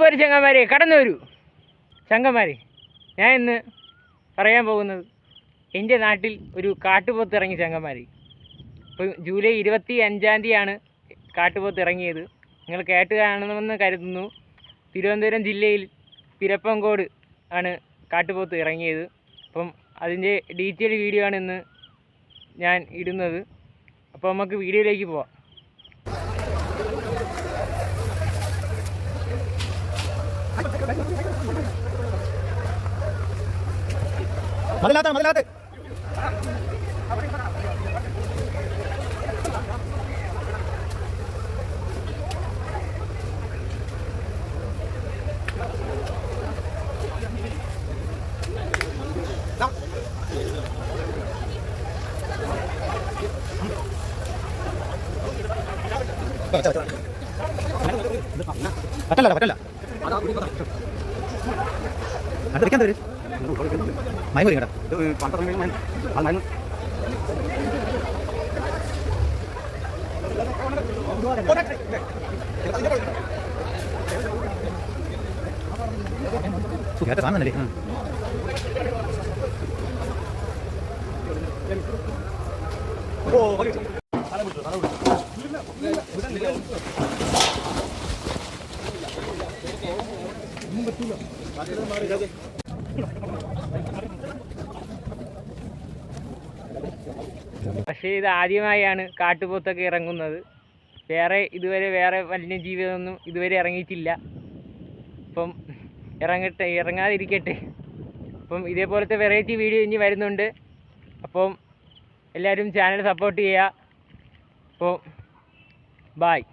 പോര് ചങ്ങന്മാരെ കടന്നു വരൂ. ചങ്ങന്മാരെ ഞാൻ ഇന്ന് പറയാൻ പോകുന്നത് എന്റെ നാട്ടിൽ ഒരു കാട്ടുപോത്ത് ഇറങ്ങി ചങ്ങന്മാരെ. ഇപ്പോൾ ജൂലൈ ഇരുപത്തി അഞ്ചാം തീയതിയാണ് കാട്ടുപോത്ത് ഇറങ്ങിയത്. നിങ്ങൾ കേട്ട് കാണണമെന്ന് കരുതുന്നു. തിരുവനന്തപുരം ജില്ലയിൽ പിരപ്പങ്കോട് ആണ് കാട്ടുപോത്ത് ഇറങ്ങിയത്. അപ്പം അതിന്റെ ഡീറ്റെയിൽ വീഡിയോ ആണ് ഇന്ന് ഞാൻ ഇടുന്നത്. അപ്പോൾ നമുക്ക് വീഡിയോയിലേക്ക് പോവാം. മതിലാത്ത മതിലാത്ത. പറ്റല്ല പറ്റല്ല. അടുത്ത് വെക്കാൻ തരും മയം വരും കേട്ടോ സുഖമായിട്ട് സാധനം തന്നെ പക്ഷേ ഇത് ആദ്യമായാണ് കാട്ടുപോത്തൊക്കെ ഇറങ്ങുന്നത്. വേറെ ഇതുവരെ വേറെ വന്യജീവിതമൊന്നും ഇതുവരെ ഇറങ്ങിയിട്ടില്ല. അപ്പം ഇറങ്ങട്ടെ ഇറങ്ങാതിരിക്കട്ടെ. അപ്പം ഇതേപോലത്തെ വെറൈറ്റി വീഡിയോ ഇനി വരുന്നുണ്ട്. അപ്പം എല്ലാവരും ചാനൽ സപ്പോർട്ട് ചെയ്യുക. അപ്പോൾ ബായ്